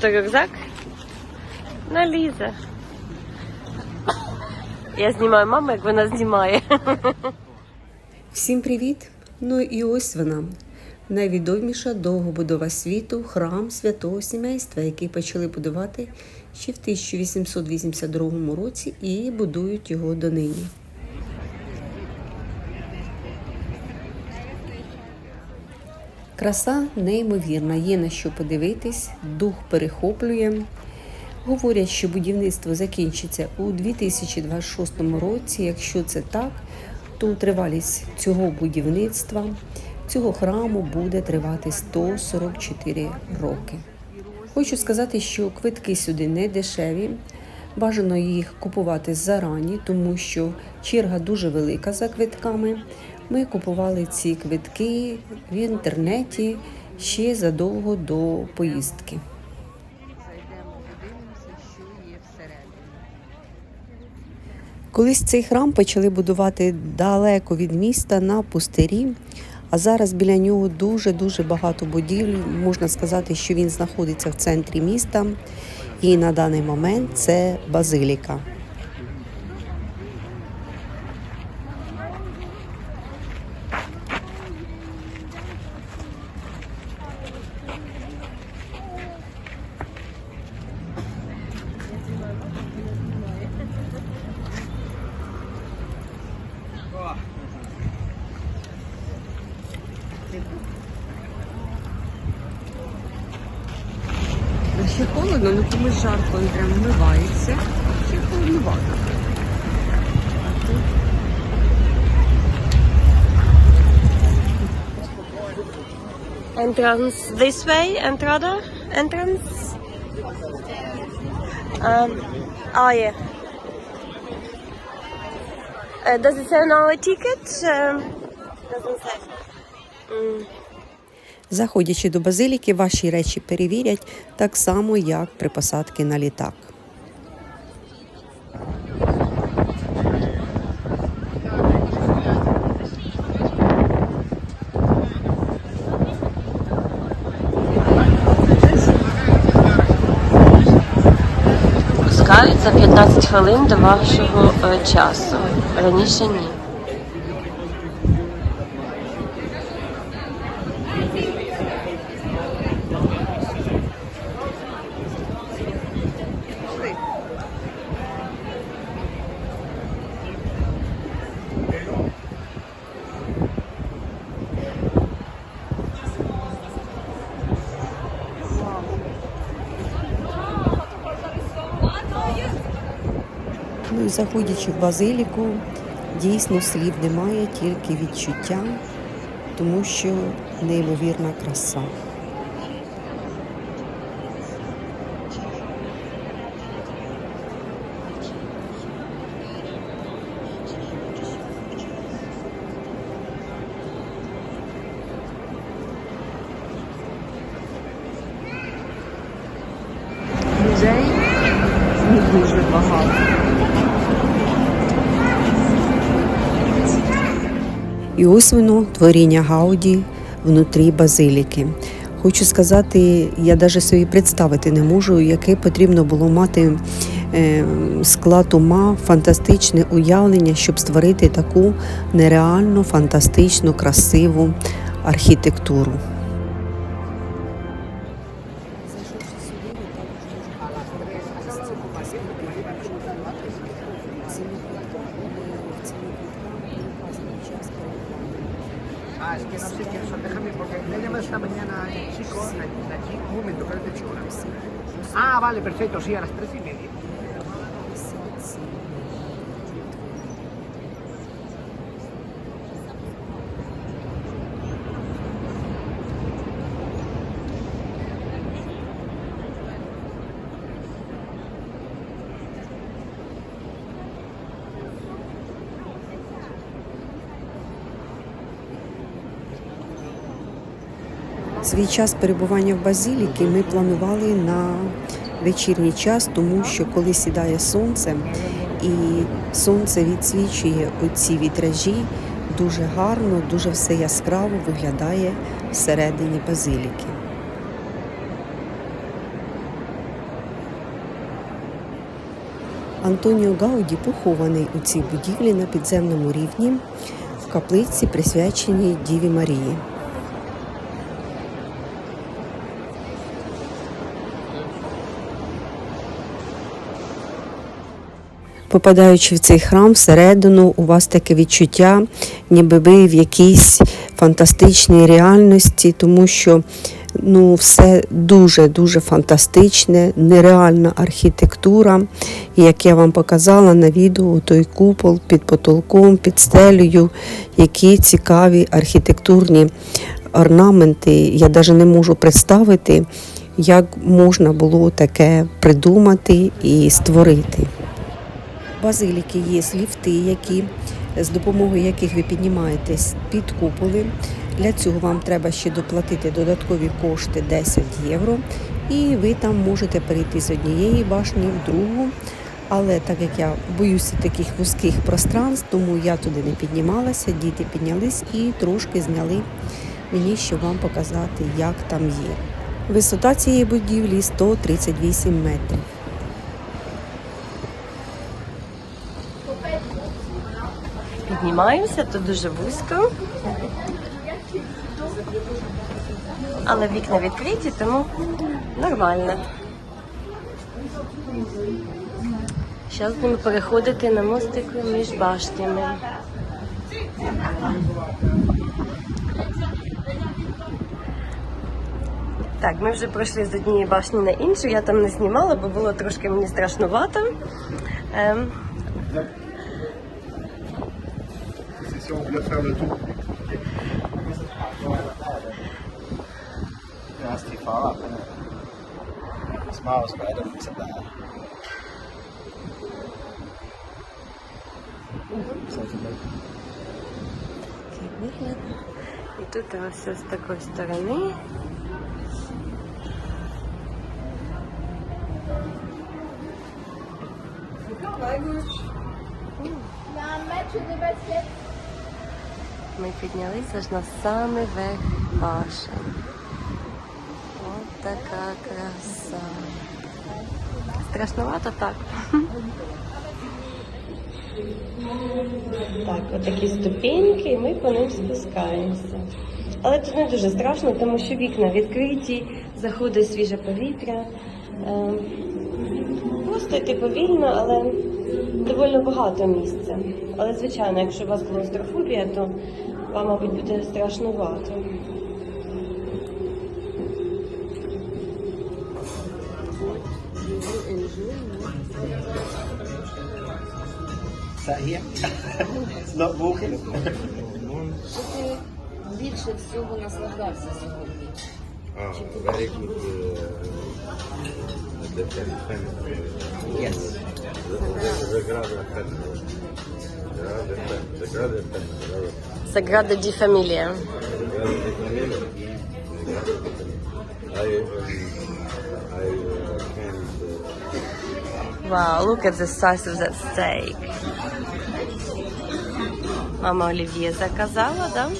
Це рюкзак? Налізе. Я знімаю маму, як вона знімає. Всім привіт! Ну і ось вона. Найвідоміша довгобудова світу храм святого сімейства, який почали будувати ще в 1882 році і будують його донині. Краса неймовірна, є на що подивитись, дух перехоплює. Говорять, що будівництво закінчиться у 2026 році. Якщо це так, то тривалість цього будівництва, цього храму буде тривати 144 роки. Хочу сказати, що квитки сюди не дешеві. Бажано їх купувати зарані, тому що черга дуже велика за квитками. Ми купували ці квитки в інтернеті ще задовго до поїздки. Зайдемо, подивимося, що є всередині. Колись цей храм почали будувати далеко від міста на пустирі, а зараз біля нього дуже-дуже багато будівель. Можна сказати, що він знаходиться в центрі міста, і на даний момент це базиліка. Ще холодно, ну комусь жарко, він прям вмивається. Ще холодновато. Entrance this way, entrada, entrance. Um, oh yeah. Uh, does it say on our ticket? Um, doesn't say. Заходячи до базиліки, ваші речі перевірять так само, як при посадці на літак. Пускають за 15 хвилин до вашого е, часу. Раніше ні. Ну і заходячи в базиліку, дійсно слів немає, тільки відчуття, тому що неймовірна краса. Людей не дуже багато. І ось воно творіння Гауді внутрі базиліки. Хочу сказати, я навіть собі представити не можу, яке потрібно було мати е, склад ума, фантастичне уявлення, щоб створити таку нереально фантастичну, красиву архітектуру. esta mañana hay un chico, Nayib, Nayib me tocó el techo. Ah, vale, perfecto, sí, a las tres y media. Свій час перебування в базіліки ми планували на вечірній час, тому що коли сідає сонце і сонце відсвічує оці вітражі, дуже гарно, дуже все яскраво виглядає всередині базиліки. Антоніо Гауді похований у цій будівлі на підземному рівні в каплиці, присвяченій Діві Марії. Попадаючи в цей храм всередину, у вас таке відчуття, ніби ви в якійсь фантастичній реальності, тому що ну, все дуже-дуже фантастичне, нереальна архітектура. І як я вам показала на відео, той купол під потолком, під стелею, які цікаві архітектурні орнаменти. Я навіть не можу представити, як можна було таке придумати і створити. Базиліки є ліфти, які, з допомогою яких ви піднімаєтесь під куполи. Для цього вам треба ще доплатити додаткові кошти 10 євро, і ви там можете перейти з однієї башні в другу. Але так як я боюся таких вузьких пространств, тому я туди не піднімалася, діти піднялись і трошки зняли мені, щоб вам показати, як там є. Висота цієї будівлі 138 метрів. Піднімаємося, тут дуже вузько. Але вікна відкриті, тому нормально. Зараз будемо переходити на мостику між башнями. Так, ми вже пройшли з однієї башні на іншу. Я там не знімала, бо було трошки мені страшнувато. Ем, Si on voulait faire le tour. Ja, ist die Fahrer. Das war aus beide Füße da. Такий вигляд. І тут ось з такої сторони. Ми піднялися аж на самий верх башен. Ось така краса. Страшновато так. Так, отакі ступеньки, і ми по ним спускаємося. Але тут не дуже страшно, тому що вікна відкриті, заходить свіже повітря. Ем, Просто йти повільно, але доволі багато місця. Але, звичайно, якщо у вас клаустрофобія, то вам, мабуть, буде страшнувато. Not walking. ти більше всього наслаждався сьогодні? Ah, very good. Uh, the. Yes. The. The family. Саграда Ді Фамілія. I, um, I uh, can't. Uh, Wow, look at the size of that steak. Мама Олів'є заказала, да?